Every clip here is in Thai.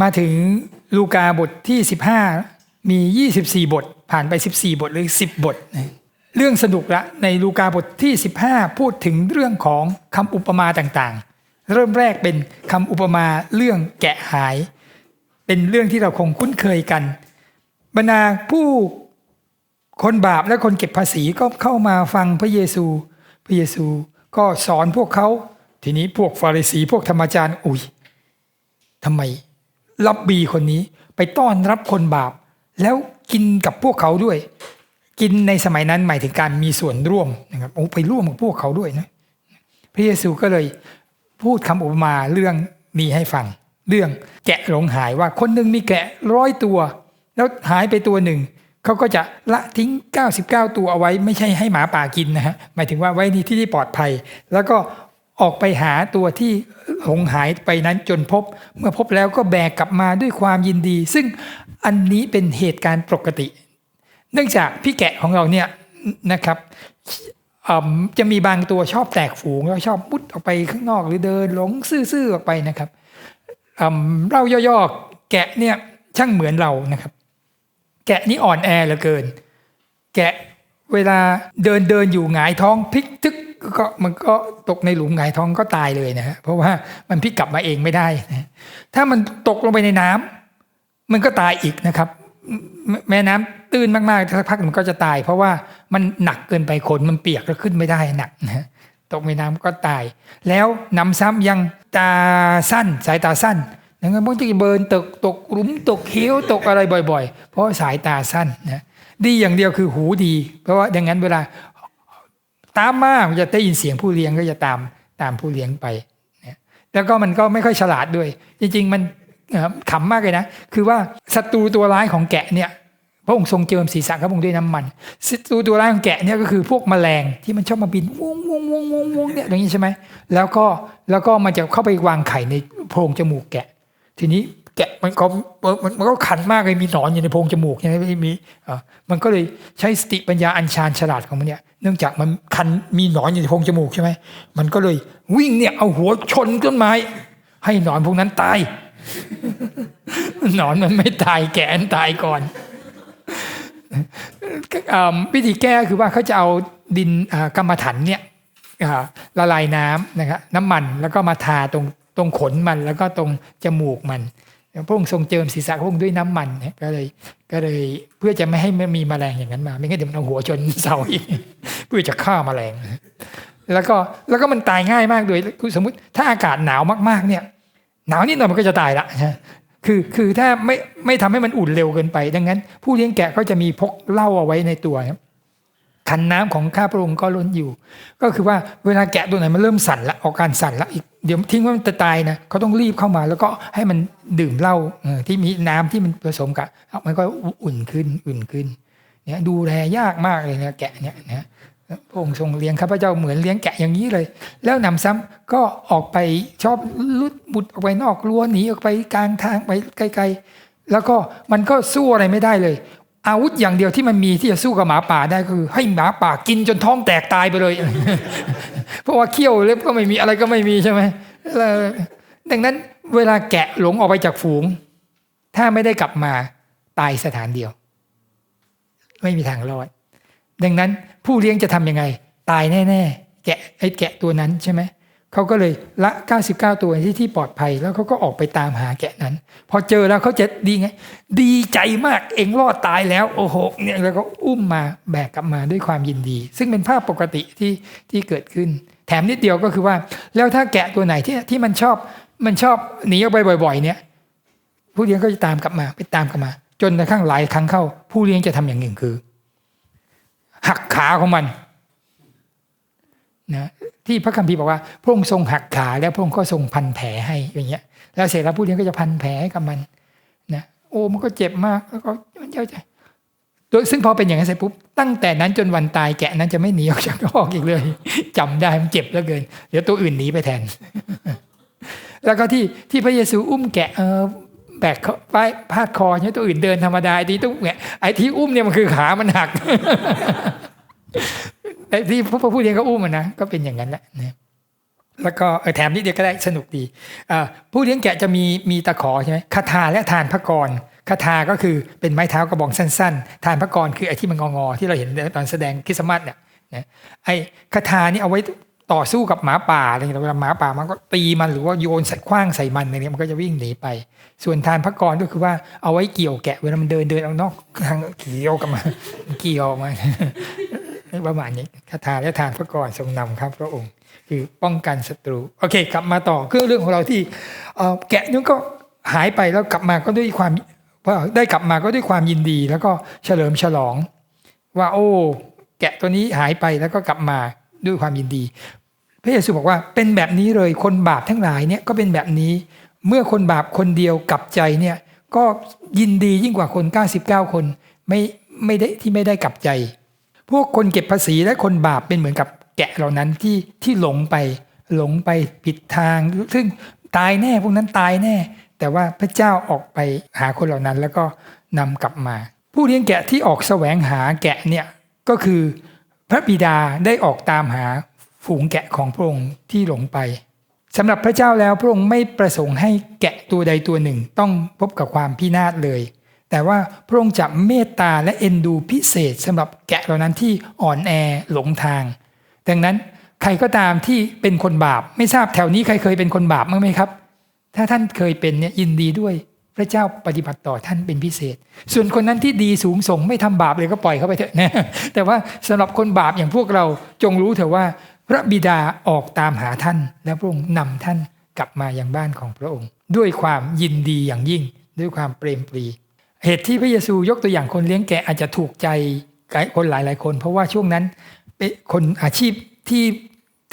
มาถึงลูกาบทที่ 15 มี 24 บท ผ่านไป 14 บทหรือ 10 บทนะเรื่องสนุกละในลูกาบทที่ 15 พูดถึงเรื่องของคำอุปมาต่างๆ เริ่มแรกเป็นคำอุปมาเรื่องแกะหาย เป็นเรื่องที่เราคงคุ้นเคยกันบรรดาผู้คนบาปและคนเก็บภาษีก็เข้ามาฟังพระเยซู พระเยซูก็สอนพวกเขา ทีนี้พวกฟาริสีพวกธรรมจารย์ อุ้ยทำไม รับบีคนนี้ ไปต้อนรับคนบาป แล้วกินกับพวกเขาด้วย กินในสมัยนั้นหมายถึงการมีส่วนร่วมนะครับโอ้ไปร่วมกับพวกเขาด้วยนะพระเยซูก็เลยพูดคำอุปมาเรื่องนี้ให้ฟัง เรื่องแกะหลงหายว่าคนหนึ่งมีแกะร้อยตัว แล้วหายไปตัวหนึ่งเขาก็จะละทิ้ง 99 ตัวเอาไว้ ไม่ใช่ให้หมาป่ากินนะฮะหมายถึงว่าไว้ในที่ที่ปลอดภัย แล้วก็ ออกไปหาตัวที่หงหายไปนั้นจนพบ เมื่อพบแล้วก็แบกกลับมาด้วยความยินดี ซึ่งอันนี้เป็นเหตุการณ์ปกติ เนื่องจากพี่แกะของเราเนี่ยนะครับจะมีบางตัวชอบแตกฝูงแล้วชอบมุดออกไปข้างนอกหรือเดินหลงซื่อๆออกไปนะครับเล่าย่อๆแกะเนี่ยช่างเหมือนเรานะครับ แกะนี่อ่อนแอเหลือเกิน แกะเวลาเดินเดินอยู่หงายท้องพลิกทึก ก็มันก็ตกในหลุมหงายท้องก็ตายเลยนะฮะเพราะว่ามันพลิกกลับมาเองไม่ได้นะถ้ามันตกลงไปในน้ำมันก็ตายอีกนะครับ แม่น้ำตื้นมากๆสักพักมันก็จะตาย เพราะว่ามันหนักเกินไปขนมันเปียกแล้วขึ้นไม่ได้หนักนะตกในน้ำก็ตาย แล้วนำซ้ำยังตาสั้นสายตาสั้นดังนั้นบางทีเบิร์นตกตกหลุมตกเขียวตกอะไรบ่อย ๆ เพราะสายตาสั้นนะดีอย่างเดียวคือหูดี เพราะว่าดังนั้นเวลา ตามมากจะได้ยินเสียงผู้เลี้ยงก็จะตามตามผู้เลี้ยงไปแล้วก็มันก็ไม่ค่อยฉลาดด้วย จริง ๆ มันขำมากเลยนะ คือว่าศัตรูตัวร้ายของแกะเนี่ยพระองค์ทรงเจิมศีรษะพระองค์ด้วยน้ำมันศัตรูตัวร้ายของแกะเนี่ยก็คือพวกแมลงที่มันชอบมาบินวงวงวงวงวงเนี่ยอย่างนี้ใช่ไหมแล้วก็แล้วก็มันจะเข้าไปวางไข่ในโพรงจมูกแกะ ทีนี้ แกะมันก็มันมันก็ขันมากเลยมีหนอนอยู่ในโพรงจมูกใช่ไหมไม่มีอ่ามันก็เลยใช้สติปัญญาอัญชานฉลาดของมันเนี่ยเนื่องจากมันคันมีหนอนอยู่ในโพรงจมูกใช่ไหมมันก็เลยวิ่งเนี่ยเอาหัวชนต้นไม้ ให้หนอนพวกนั้นตาย หนอนมันไม่ตายแกะมันตายก่อนวิธีแก้คือว่าเขาจะเอาดินกรรมฐานเนี่ยละลายน้ำนะครับน้ำมันแล้วก็มาทาตรงตรงขนมันแล้วก็ตรงจมูกมัน พระองค์ทรงเจิมศีรษะพระองค์ด้วยน้ำมันเนี่ยก็เลยก็เลยเพื่อจะไม่ให้มันมีแมลงอย่างนั้นมา ไม่งั้นเดี๋ยวมันเอาหัวชนเสาอีกเพื่อจะฆ่าแมลง แล้วก็แล้วก็มันตายง่ายมากเลยคือสมมติถ้าอากาศหนาวมากๆ เนี่ย หนาวนิดหน่อยมันก็จะตายละคือคือถ้าไม่ไม่ทำให้มันอุ่นเร็วเกินไป ดังนั้น ผู้เลี้ยงแกะก็จะมีพกเหล้าเอาไว้ในตัวครับ ขันน้ำของข้าพระองค์ก็ล้นอยู่ ก็คือว่าเวลาแกะตัวไหนมันเริ่มสั่นละออกการสั่นละอีกเดี๋ยวทิ้งไว้มันจะตายนะเขาต้องรีบเข้ามาแล้วก็ให้มันดื่มเหล้าที่มีน้ำที่มันผสมกับมันก็อุ่นขึ้นอุ่นขึ้นเนี่ยดูแลยากมากเลยนะแกะเนี่ยนะพระองค์ทรงเลี้ยงข้าพเจ้าเหมือนเลี้ยงแกะอย่างนี้เลย แล้วนำซ้ำก็ออกไปชอบลุดบุดออกไปนอกรั้วหนีออกไปกลางทางไปไกล ๆ แล้วก็มันก็สู้อะไรไม่ได้เลย อาวุธอย่างเดียวที่มันมีที่จะสู้กับหมาป่าได้คือ ให้หมาป่ากินจนท้องแตกตายไปเลย เพราะว่าเขี้ยวเล็บก็ไม่มีอะไรก็ไม่มีใช่ไหมดังนั้นเวลาแกะหลงออกไปจากฝูง ถ้าไม่ได้กลับมาตายสถานเดียว ไม่มีทางรอดดังนั้นผู้เลี้ยงจะทำยังไง ตายแน่ ๆ แกะไอ้แกะตัวนั้นใช่ไหม เขาก็เลยละ 99 ตัวที่ที่ปลอดภัยแล้วเขาก็ออกไปตามหาแกะนั้น พอเจอแล้วเขาจะดีไง ดีใจมากเองรอดตายแล้วโอ้โหเนี่ยแล้วก็อุ้มมาแบกกลับมาด้วยความยินดี ซึ่งเป็นภาพปกติที่ที่เกิดขึ้น แถมนิดเดียวก็คือว่า แล้วถ้าแกะตัวไหนที่ที่มันชอบมันชอบหนีออกไปบ่อย ๆ เนี่ย ผู้เลี้ยงก็จะตามกลับมาไปตามกลับมา จนกระทั่งหลายครั้งเข้า ผู้เลี้ยงจะทำอย่างหนึ่งคือ หักขาของมัน นะที่พระคัมภีร์บอกว่าพระองค์ทรงหักขาแล้วพระองค์ก็ทรงพันแผลให้อย่างเงี้ย แล้วเสร็จแล้วผู้เลี้ยงก็จะพันแผลให้กับมันนะโอ้มันก็เจ็บมากแล้วก็มันเจ้าใจโดยซึ่งพอเป็นอย่างนั้นเสร็จปุ๊บตั้งแต่นั้นจนวันตายแกะนั้นจะไม่หนีออกจากนอกอีกเลยจำได้มันเจ็บเหลือเกิน เดี๋ยวตัวอื่นหนีไปแทน แล้วก็ที่ที่พระเยซูอุ้มแกะเออแบกเขาไปพาดคอเนี่ยตัวอื่นเดินธรรมดาไอ้ที่ต้องเนี่ยไอ้ที่อุ้มเนี่ยมันคือขามันหัก ไอ้ที่พระผู้เลี้ยงเขาอุ้มมันนะก็เป็นอย่างนั้นแหละนะแล้วก็แถมนิดเดียวก็ได้สนุกดีผู้เลี้ยงแกะจะมีมีตะขอใช่ไหมคาถาและทานพระกรคาถาก็คือเป็นไม้เท้ากระบองสั้น ๆ ทานพระกรคือไอ้ที่มันงอๆที่เราเห็นตอนแสดงคริสต์มาสเนี่ยนะไอ้คาถานี่เอาไว้ต่อสู้กับหมาป่าอะไรอย่างเงี้ยเวลาหมาป่ามันก็ตีมันหรือว่าโยนใส่คว้างใส่มันอะไรเงี้ยมันก็จะวิ่งหนีไป ส่วนทานพระกรก็คือว่าเอาไว้เกี่ยวแกะเวลามันเดินเดินเอานอกทางเกี่ยวกับมาเกี่ยวมา ประมาณนี้คาถาและทานพระกรทรงนำครับ พระองค์ คือป้องกันศัตรูโอเค กลับมาต่อเครื่องเรื่องของเราที่แกะนี่ก็หายไปแล้วกลับมาก็ด้วยความว่าได้กลับมาก็ด้วยความยินดี แล้วก็เฉลิมฉลอง ว่าโอ้ แกะตัวนี้หายไปแล้วก็กลับมาด้วยความยินดี พระเยซูบอกว่าเป็นแบบนี้เลยคนบาปทั้งหลายเนี่ยก็เป็นแบบนี้เมื่อคนบาปคนเดียวกลับใจเนี่ยก็ยินดียิ่งกว่าคน 99 คนไม่ไม่ได้ที่ไม่ได้กลับใจ พวกคนเก็บภาษีและคนบาปเป็นเหมือนกับแกะเหล่านั้นที่ที่หลงไปหลงไปผิดทาง ซึ่งตายแน่พวกนั้นตายแน่ แต่ว่าพระเจ้าออกไปหาคนเหล่านั้น แล้วก็นำกลับมา ผู้เลี้ยงแกะที่ออกแสวงหาแกะเนี่ยก็คือพระบิดาได้ออกตามหาฝูงแกะของพระองค์ที่หลงไปสำหรับพระเจ้าแล้วพระองค์ไม่ประสงค์ให้แกะตัวใดตัวหนึ่ง ต้องพบกับความพินาศเลย แต่ว่าพระองค์จะเมตตาและเอ็นดูพิเศษสำหรับแกะเหล่านั้นที่อ่อนแอหลงทาง ดังนั้นใครก็ตามที่เป็นคนบาป ไม่ทราบแถวนี้ใครเคยเป็นคนบาปมั้งไหมครับ ถ้าท่านเคยเป็นเนี่ยยินดีด้วยพระเจ้าปฏิบัติต่อท่านเป็นพิเศษ ส่วนคนนั้นที่ดีสูงส่งไม่ทำบาปเลยก็ปล่อยเขาไปเถอะนะแต่ว่าสำหรับคนบาปอย่างพวกเราจงรู้เถอะว่า พระบิดาออกตามหาท่าน และพระองค์นำท่านกลับมายังบ้านของพระองค์ ด้วยความยินดีอย่างยิ่ง ด้วยความเปรมปรี เหตุที่พระเยซูยกตัวอย่างคนเลี้ยงแกะอาจจะถูกใจคนหลาย ๆ คน เพราะว่าช่วงนั้นเป็นคนอาชีพที่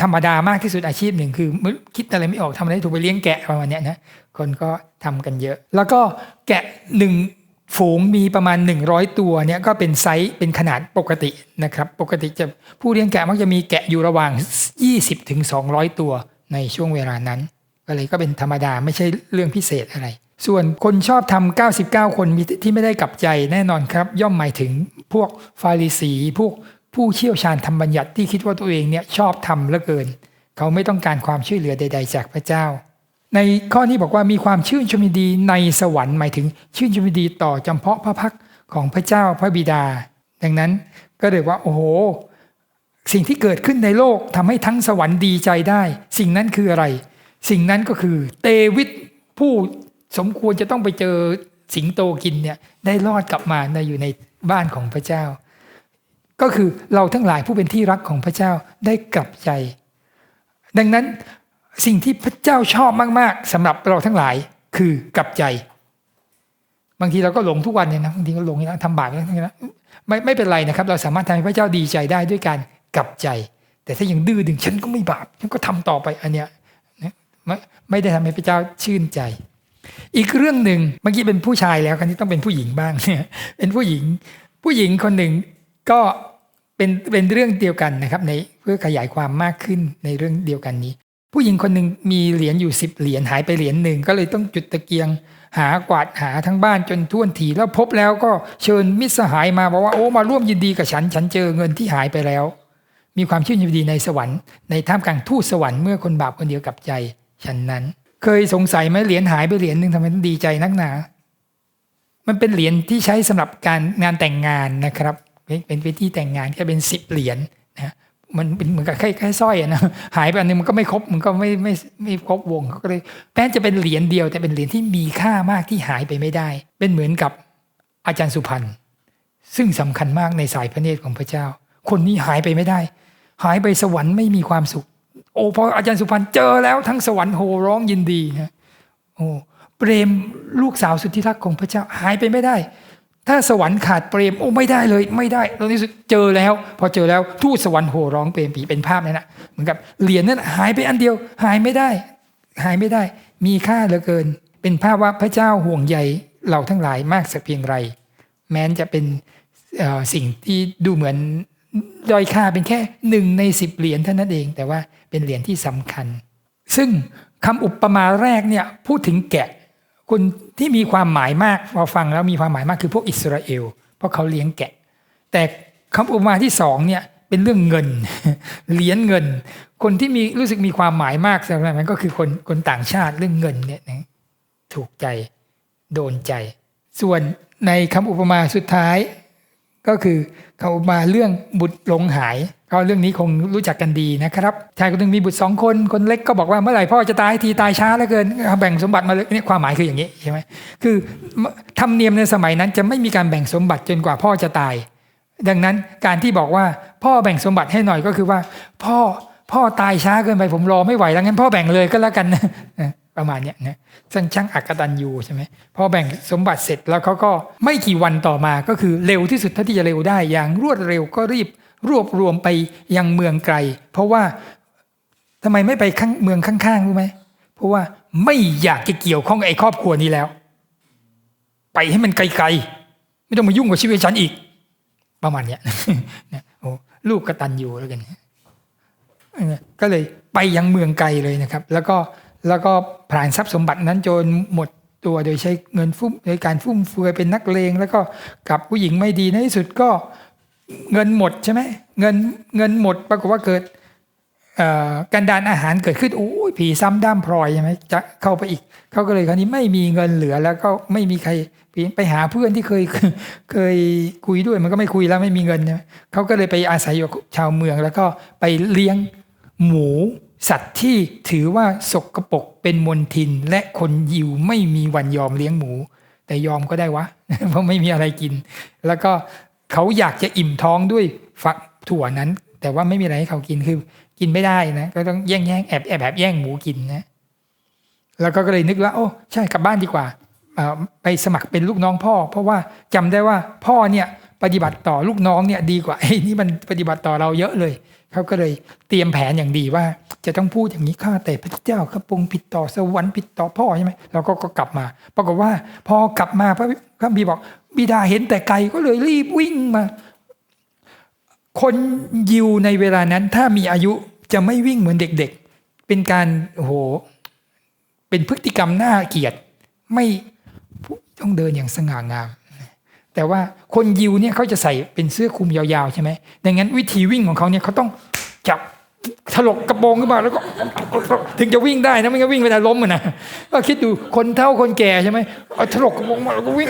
ธรรมดามากที่สุดอาชีพหนึ่งคือคิดอะไรไม่ออกทำอะไรถูกไปเลี้ยงแกะประมาณนี้นะคนก็ทำกันเยอะ แล้วก็แกะหนึ่งฝูงมีประมาณ 100 ตัวเนี่ยก็เป็นไซส์เป็นขนาดปกตินะครับ ปกติจะผู้เลี้ยงแกะมักจะมีแกะอยู่ระหว่าง 20ถึง200 ตัวในช่วงเวลานั้น ก็เลยก็เป็นธรรมดาไม่ใช่เรื่องพิเศษอะไร ส่วนคนชอบทำ99 คนมีที่ไม่ได้กลับใจแน่นอนครับ ย่อมหมายถึงพวกฟาริสี พวกผู้เชี่ยวชาญทำบัญญัติที่คิดว่าตัวเองเนี่ยชอบทำเหลือเกิน เขาไม่ต้องการความช่วยเหลือใด ๆ จากพระเจ้า ในข้อนี้บอกว่ามีความชื่นชมยินดีในสวรรค์หมายถึงชื่นชมยินดีต่อจำเพาะพระพักของพระเจ้าพระบิดา ดังนั้นก็เลยว่าโอ้โห สิ่งที่เกิดขึ้นในโลกทำให้ทั้งสวรรค์ดีใจได้ สิ่งนั้นคืออะไร สิ่งนั้นก็คือเตวิตผู้ สมควรจะต้องไปเจอสิงโตกินเนี่ยได้รอดกลับมาในอยู่ในบ้านของพระเจ้า ก็คือเราทั้งหลายผู้เป็นที่รักของพระเจ้าได้กลับใจ ดังนั้นสิ่งที่พระเจ้าชอบมากๆสำหรับเราทั้งหลายคือกลับใจ บางทีเราก็หลงทุกวันเนี่ยนะบางทีก็หลงนะทำบาปอย่างนี้นะไม่ไม่เป็นไรนะครับ เราสามารถทำให้พระเจ้าดีใจได้ด้วยการกลับใจ แต่ถ้ายังดื้อดึงฉันก็ไม่บาปฉันก็ทำต่อไปอันเนี้ยไม่ไม่ได้ทำให้พระเจ้าชื่นใจ อีกเรื่องหนึ่งเมื่อกี้เป็นผู้ชายแล้วคราวนี้ต้องเป็นผู้หญิงบ้างเนี่ยเป็นผู้หญิง ผู้หญิงคนหนึ่งก็เป็นเป็นเรื่องเดียวกันนะครับ ในเพื่อขยายความมากขึ้นในเรื่องเดียวกันนี้ ผู้หญิงคนหนึ่งมีเหรียญอยู่สิบเหรียญหายไปเหรียญหนึ่งก็เลยต้องจุดตะเกียง หากวาดหาทั้งบ้านจนท่วนทีแล้วพบแล้วก็เชิญมิตรสหายมาบอกว่าโอ้มาร่วมยินดีกับฉัน ฉันเจอเงินที่หายไปแล้ว มีความชื่นยินดีในสวรรค์ในท่ามกลางทูตสวรรค์เมื่อคนบาปคนเดียวกับใจฉันนั้น เคยสงสัยไหมเหรียญหายไปเหรียญหนึ่งทำไมต้องดีใจนักหนา มันเป็นเหรียญที่ใช้สำหรับการงานแต่งงานนะครับ เป็นเป็นที่แต่งงานแค่เป็นสิบเหรียญนะมันเป็นเหมือนกับแค่แค่สร้อยนะหายไปอันนึงมันก็ไม่ครบมันก็ไม่ไม่ไม่ครบวงเขาก็เลยแม้จะเป็นเหรียญเดียว แต่เป็นเหรียญที่มีค่ามากที่หายไปไม่ได้ เป็นเหมือนกับอาจารย์สุพรรณซึ่งสำคัญมากในสายพระเนตรของพระเจ้า คนนี้หายไปไม่ได้ หายไปสวรรค์ไม่มีความสุข โอ้พออาจารย์สุพรรณเจอแล้วทั้งสวรรค์โห่ร้องยินดีนะโอ้เปรมลูกสาวสุดที่รักของพระเจ้าหายไปไม่ได้ ถ้าสวรรค์ขาดเปรมโอ้ไม่ได้เลยไม่ได้ตอนนี้เจอแล้ว พอเจอแล้วทูตสวรรค์โห่ร้องเปรมปีเป็นภาพนั่นนะเหมือนกับเหรียญนั้นหายไปอันเดียว หายไม่ได้ หายไม่ได้ มีค่าเหลือเกิน เป็นภาพว่าพระเจ้าห่วงใยเราทั้งหลายมากสักเพียงไร แม้นจะเป็นสิ่งที่ดูเหมือน ด้อยค่าเป็นแค่หนึ่งในสิบเหรียญเท่านั้นเอง แต่ว่าเป็นเหรียญที่สำคัญ ซึ่งคำอุปมาแรกเนี่ยพูดถึงแกะคนที่มีความหมายมากพอฟังแล้วมีความหมายมากคือพวกอิสราเอล เพราะเขาเลี้ยงแกะ แต่คำอุปมาที่สองเนี่ยเป็นเรื่องเงินเหรียญเงิน คนที่มีรู้สึกมีความหมายมากสำหรับมันก็คือคนคนต่างชาติเรื่องเงินเนี่ยถูกใจโดนใจ ส่วนในคำอุปมาสุดท้าย ก็คือคำอุปมาเรื่องบุตรหลงหาย ก็เรื่องนี้คงรู้จักกันดีนะครับชายคนหนึงมีบุตรสองคนคนเล็กก็บอกว่าเมื่อไหร่พ่อจะตายทีตายช้าเหลือเกินแบ่งสมบัติมาเลยนี่ความหมายคืออย่างนี้ใช่ไหมคือธรรมเนียมในสมัยนั้นจะไม่มีการแบ่งสมบัติจนกว่าพ่อจะตาย ดังนั้นการที่บอกว่าพ่อแบ่งสมบัติให้หน่อยก็คือว่า พ่อพ่อตายช้าเกินไปผมรอไม่ไหวแล้วงั้นพ่อแบ่งเลยก็แล้วกันนะ ประมาณเนี้ยนะซึ่งช่างอักตันยูใช่ไหมพอแบ่งสมบัติเสร็จแล้วเขาก็ไม่กี่วันต่อมาก็คือเร็วที่สุดเท่าที่จะเร็วได้อย่างรวดเร็วก็รีบรวบรวมไปยังเมืองไกล เพราะว่าทำไมไม่ไปข้างเมืองข้างๆรู้ไหมเพราะว่าไม่อยากจะเกี่ยวข้องกับไอ้ครอบครัวนี้แล้ว ไปให้มันไกลๆ ไม่ต้องมายุ่งกับชีวิตฉันอีก ประมาณเนี้ยนะโอ้ลูกกตันอยู่แล้วกันก็เลยไปยังเมืองไกลเลยนะครับ แล้วก็ แล้วก็ผ่านทรัพย์สมบัตินั้นจนหมดตัวโดยใช้เงินฟุ่มโดยการฟุ่มเฟือยเป็นนักเลงแล้วก็กับผู้หญิงไม่ดีในที่สุดก็เงินหมดใช่ไหมเงินเงินหมดปรากฏว่าเกิดการดานอาหารเกิดขึ้นโอ้ยผีซ้ำด้ามพลอยใช่ไหมจะเข้าไปอีกเขาก็เลยคราวนี้ไม่มีเงินเหลือแล้วก็ไม่มีใครไปหาเพื่อนที่เคยเคยคุยด้วยมันก็ไม่คุยแล้วไม่มีเงินใช่ไหมเขาก็เลยไปอาศัยอยู่กับชาวเมืองแล้วก็ไปเลี้ยงหมู สัตว์ที่ถือว่าสกรปรกเป็นมลทินและคนยิวไม่มีวันยอมเลี้ยงหมู แต่ยอมก็ได้วะ เพราะไม่มีอะไรกิน แล้วก็เขาอยากจะอิ่มท้องด้วยฝักถั่วนั้น แต่ว่าไม่มีอะไรให้เขากินคือกินไม่ได้นะ ก็ต้องแย่งแย่งแอบแอบแอบแย่งหมูกินนะ แล้วก็เลยนึกว่า โอ้ใช่กลับบ้านดีกว่าไปสมัครเป็นลูกน้องพ่อ เพราะว่าจำได้ว่าพ่อเนี่ย ปฏิบัติต่อลูกน้องเนี่ยดีกว่าไอ้นี่มันปฏิบัติต่อเราเยอะเลยเขาก็เลยเตรียมแผนอย่างดีว่า จะต้องพูดอย่างนี้ข้าแต่พระเจ้าข้าพงผิดต่อสวรรค์ผิดต่อพ่อใช่ไหมเราก็ก็กลับมา ปรากฏว่าพอกลับมาพระพระบีบอก บิดาเห็นแต่ไกลก็เลยรีบวิ่งมา คนยิวในเวลานั้น ถ้ามีอายุจะไม่วิ่งเหมือนเด็กๆ เป็นการโอ้โห เป็นพฤติกรรมน่าเกลียดไม่ต้องเดินอย่างสง่างาม แต่ว่าคนยิวเนี่ยเขาจะใส่เป็นเสื้อคลุมยาวๆใช่ไหมดังนั้นวิธีวิ่งของเขาเนี่ยเขาต้องจับถลกกระโปรงขึ้นมาแล้วก็ถึงจะวิ่งได้นะไม่งั้นวิ่งไปแต่ล้มอะนะก็คิดดูคนเฒ่าคนแก่ใช่ไหมเอาถลกกระโปรงมาแล้วก็วิ่ง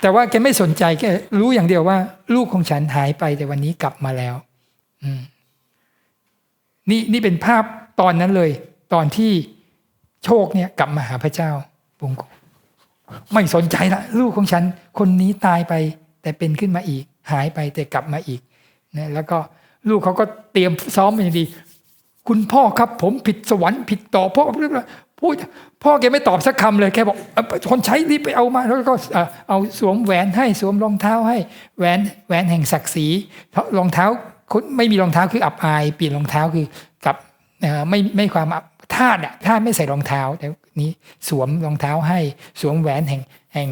แต่ว่าแกไม่สนใจแกรู้อย่างเดียวว่า ลูกของฉันหายไปแต่วันนี้กลับมาแล้ว อืมนี่นี่เป็นภาพตอนนั้นเลย ตอนที่โชคเนี่ยกลับมาหาพระเจ้าปุง ไม่สนใจละลูกของฉันคนนี้ตายไป แต่เป็นขึ้นมาอีก หายไปแต่กลับมาอีกนะแล้วก็ลูกเขาก็เตรียมซ้อมมาอย่างดี คุณพ่อครับ ผมผิดสวรรค์ผิดต่อพ่อะไรพูดพ่อแกไม่ตอบสักคำเลยแค่บอกคนใช้รีบไปเอามา แล้วก็เออเอาสวมแหวนให้สวมรองเท้าให้แหวนแหวนแห่งศักดิ์ศรีรองเท้าคนไม่มีรองเท้าคืออับอายเปลี่ยนรองเท้าคือกับไม่ไม่ความอับทาสอะทาไม่ใส่รองเท้าแต่ นี้สวมรองเท้าให้สวมแหวนแห่งแห่ง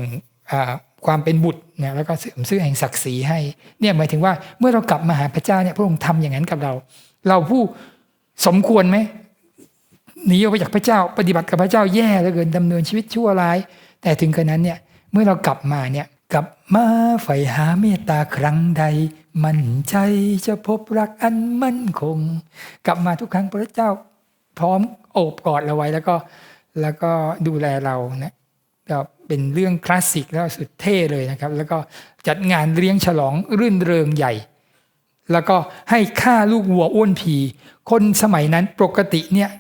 ความเป็นบุตรนะแล้วก็เสริมเสื้อแห่งศักดิ์ศรีให้เนี่ยหมายถึงว่าเมื่อเรากลับมาหาพระเจ้าเนี่ยพระองค์ทำอย่างนั้นกับเรา เราผู้สมควรไหมหนีออกไปจากพระเจ้า ปฏิบัติกับพระเจ้าแย่เหลือเกินดำเนินชีวิตชั่วร้าย แต่ถึงขนาดนั้นเนี่ยเมื่อเรากลับมาเนี่ยกลับมาใฝ่หาเมตตาครั้งใด มั่นใจจะพบรักอันมั่นคง กลับมาทุกครั้งพระเจ้า พร้อมโอบกอดเราไว้แล้วก็ แล้วก็ดูแลเรานะก็เป็นเรื่องคลาสสิกแล้วสุดเท่เลยนะครับ แล้วก็จัดงานเลี้ยงฉลองรื่นเริงใหญ่ แล้วก็ให้ฆ่าลูกวัวอ้วนผี คนสมัยนั้นปกติเนี่ย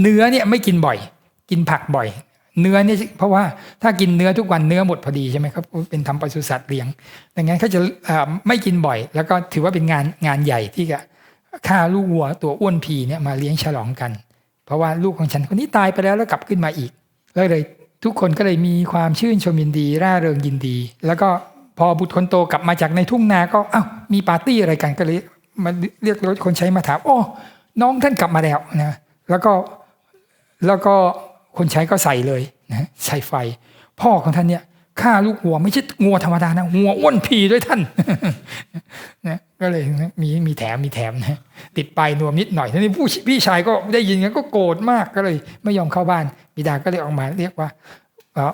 เนื้อเนี่ยไม่กินบ่อย กินผักบ่อย เนื้อเนี่ยเพราะว่าถ้ากินเนื้อทุกวันเนื้อหมดพอดีใช่ไหมครับเป็นทำปศุสัตว์เลี้ยงดังนั้นเขาจะไม่กินบ่อย แล้วก็ถือว่าเป็นงานงานใหญ่ที่จะฆ่าลูกวัวตัวอ้วนผีเนี่ยมาเลี้ยงฉลองกัน เพราะว่าลูกของฉันคนนี้ตายไปแล้วแล้วกลับขึ้นมาอีกแล้วเลยทุกคนก็เลยมีความชื่นชมยินดี ร่าเริงยินดี แล้วก็พอบุตรคนโตกลับมาจากในทุ่งนาก็เอ้ามีปาร์ตี้อะไรกันก็เลยมาเรียกรถคนใช้มาถามโอ้น้องท่านกลับมาแล้วนะแล้วก็แล้วก็คนใช้ก็ใส่เลยนะใส่ไฟ พ่อของท่านเนี่ย ฆ่าลูกวัว ไม่ใช่งัวธรรมดานะงัวอ้วนพีด้วยท่านนะก็เลยมีมีแถมมีแถมนะติดไปนวมนิดหน่อยทีนี้ผู้พี่ชายก็ได้ยินงั้นก็โกรธมากก็เลย ไม่ยอมเข้าบ้านบิดาก็เลยออกมาเรียกว่าเอ่อ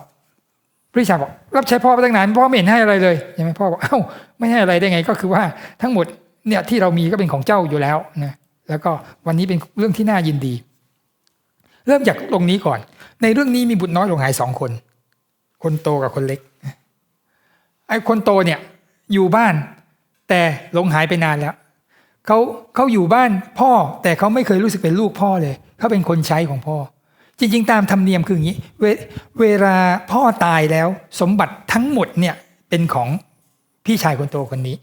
พระอิสาบอกรับใช้พ่อมาตั้งนานพ่อไม่เห็นให้อะไรเลยใช่ไหมพ่อบอกเอ้าไม่ให้อะไรได้ไง ก็คือว่าทั้งหมดเนี่ยที่เรามีก็เป็นของเจ้าอยู่แล้วนะแล้วก็วันนี้เป็นเรื่องที่น่ายินดี เริ่มจากตรงนี้ก่อน ในเรื่องนี้มีบุตรน้อยหลงหายสองคน คนโตกับคนเล็ก ไอ้คนโตเนี่ยอยู่บ้าน แต่หลงหายไปนานแล้วเขาเขาอยู่บ้านพ่อ แต่เขาไม่เคยรู้สึกเป็นลูกพ่อเลยเขาเป็นคนใช้ของพ่อ จริง ๆ ตามธรรมเนียมคืออย่างนี้เวเวลาพ่อตายแล้ว สมบัติทั้งหมดเนี่ยเป็นของพี่ชายคนโตคนนี้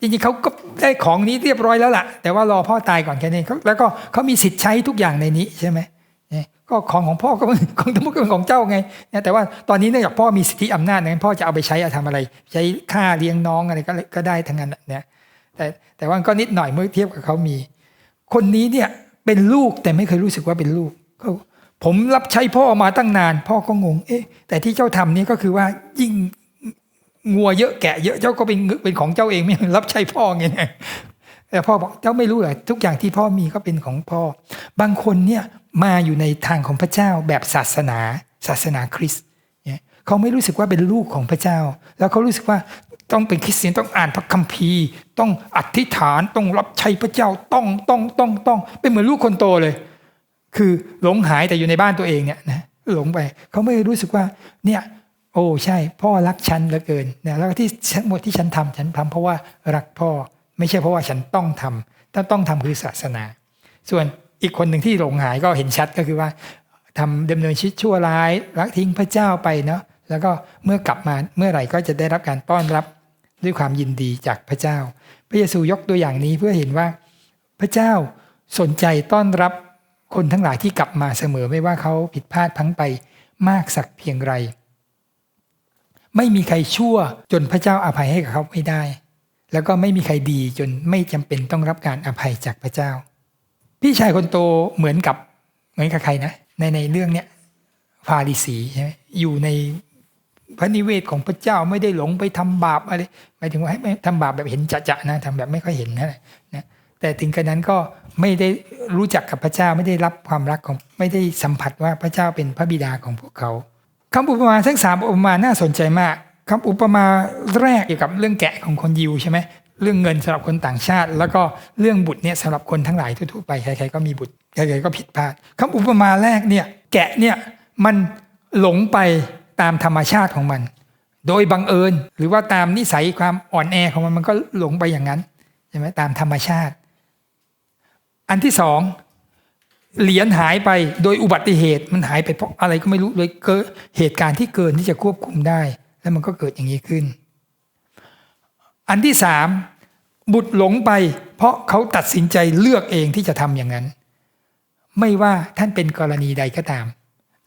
จริงๆเขาก็ได้ของนี้เรียบร้อยแล้วล่ะ แต่ว่ารอพ่อตายก่อนแค่นี้แล้วก็เขามีสิทธิ์ใช้ทุกอย่างในนี้ใช่ไหมเก็ของของพ่อก็เป็นของทั้งหมดก็เป็นของเจ้าไงแต่ว่าตอนนี้เนื่องจากพ่อมีสิทธิอำนาจนั้นพ่อจะเอาไปใช้อาทำอะไร ใช้ค่าเลี้ยงน้องอะไรก็ก็ได้ทั้งนั้นเนี่ยแต่แต่ว่าก็นิดหน่อยเมื่อเทียบกับเขามี คนนี้เนี่ยเป็นลูกแต่ไม่เคยรู้สึกว่าเป็นลูกเขาผมรับใช้พ่อมาตั้งนาน พ่อก็งง เอ๊ะ แต่ที่เจ้าทำนี่ก็คือว่ายิ่งงัวเยอะแกะเยอะเจ้าก็เป็นเป็นของเจ้าเองไม่รับใช้พ่อไง แต่พ่อบอกเจ้าไม่รู้เหรอทุกอย่างที่พ่อมีก็เป็นของพ่อ บางคนเนี่ยมาอยู่ในทางของพระเจ้าแบบศาสนา ศาสนาคริสต์เนี่ยเขาไม่รู้สึกว่าเป็นลูกของพระเจ้า แล้วเขารู้สึกว่าต้องเป็นคริสเตียนต้องอ่านพระคัมภีร์ ต้องอธิษฐานต้องรับใช้พระเจ้าต้องต้องต้องต้องเป็นเหมือนลูกคนโตเลย คือหลงหายแต่อยู่ในบ้านตัวเองเนี่ยนะหลงไปเขาไม่รู้สึกว่าเนี่ยโอ้ใช่ พ่อรักฉันเหลือเกินเนี่ยแล้วที่ทั้งหมดที่ฉันทำฉันทำเพราะว่ารักพ่อ ไม่ใช่เพราะว่าฉันต้องทำถ้าต้องทำคือศาสนา ส่วนอีกคนหนึ่งที่หลงหายก็เห็นชัดก็คือว่าทำดำเนินชีวิตชั่วร้ายรักทิ้งพระเจ้าไปเนาะแล้วก็เมื่อกลับมาเมื่อไหร่ก็จะได้รับการต้อนรับด้วยความยินดีจากพระเจ้า พระเยซูยกตัวอย่างนี้เพื่อเห็นว่าพระเจ้าสนใจต้อนรับคนทั้งหลายที่กลับมาเสมอไม่ว่าเขาผิดพลาดพังไปมากสักเพียงไร ไม่มีใครชั่วจนพระเจ้าอาภัยให้กับเขาไม่ได้ แล้วก็ไม่มีใครดีจนไม่จำเป็นต้องรับการอภัยจากพระเจ้า พี่ชายคนโตเหมือนกับเหมือนกับใครนะในในเรื่องเนี้ยฟาริสีใช่ไหมอยู่ในพระนิเวศของพระเจ้าไม่ได้หลงไปทำบาปอะไรหมายถึงว่าให้ไม่ทำบาปแบบเห็นจะๆนะทำแบบไม่ค่อยเห็นนะนะแต่ถึงกระนั้นก็ไม่ได้รู้จักกับพระเจ้าไม่ได้รับความรักของไม่ได้สัมผัสว่าพระเจ้าเป็นพระบิดาของพวกเขาคำอุปมาทั้งสามอุปมาน่าสนใจมาก คำอุปมาแรกเกี่ยวกับเรื่องแกะของคนยิวใช่ไหมเรื่องเงินสำหรับคนต่างชาติ แล้วก็เรื่องบุตรเนี่ยสำหรับคนทั้งหลายทั่วๆไปใครๆก็มีบุตรใครๆก็ผิดพลาดคำอุปมาแรกเนี่ยแกะเนี่ยมันหลงไปตามธรรมชาติของมัน โดยบังเอิญหรือว่าตามนิสัยความอ่อนแอของมันมันก็หลงไปอย่างนั้นใช่ไหมตามธรรมชาติ อันที่สองเหรียญหายไปโดยอุบัติเหตุมันหายไปเพราะอะไรก็ไม่รู้โดยเกิดเหตุการณ์ที่เกินที่จะควบคุมได้ แล้วมันก็เกิดอย่างนี้ขึ้น อันที่สามบุตรหลงไป เพราะเขาตัดสินใจเลือกเองที่จะทำอย่างนั้น ไม่ว่าท่านเป็นกรณีใดก็ตาม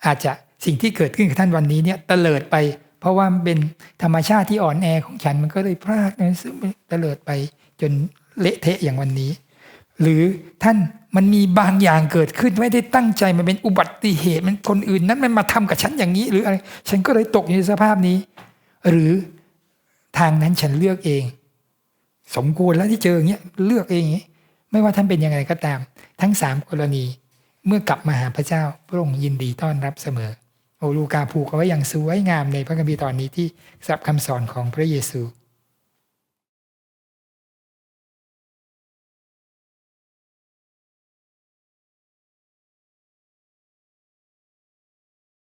อาจจะสิ่งที่เกิดขึ้นกับท่านวันนี้เนี่ยเตลิดไป เพราะว่าเป็นธรรมชาติที่อ่อนแอของฉันมันก็เลยพลาดนะซึ่งเตลิดไปจนเละเทะอย่างวันนี้ หรือท่านมันมีบางอย่างเกิดขึ้นไม่ได้ตั้งใจมันเป็นอุบัติเหตุมันคนอื่นนั้นมันมาทำกับฉันอย่างนี้ หรืออะไรฉันก็เลยตกอยู่ในสภาพนี้ หรือทางนั้นฉันเลือกเอง สมควรแล้วที่เจออย่างเงี้ยเลือกเองอย่างนี้ไม่ว่าท่านเป็นยังไงก็ตาม ทั้งสามกรณีเมื่อกลับมาหาพระเจ้าพระองค์ยินดีต้อนรับเสมอ โอลูกาผูกเอาไว้อย่างสวยงามในพระคัมภีร์ตอนนี้ที่สับคำสอนของพระเยซู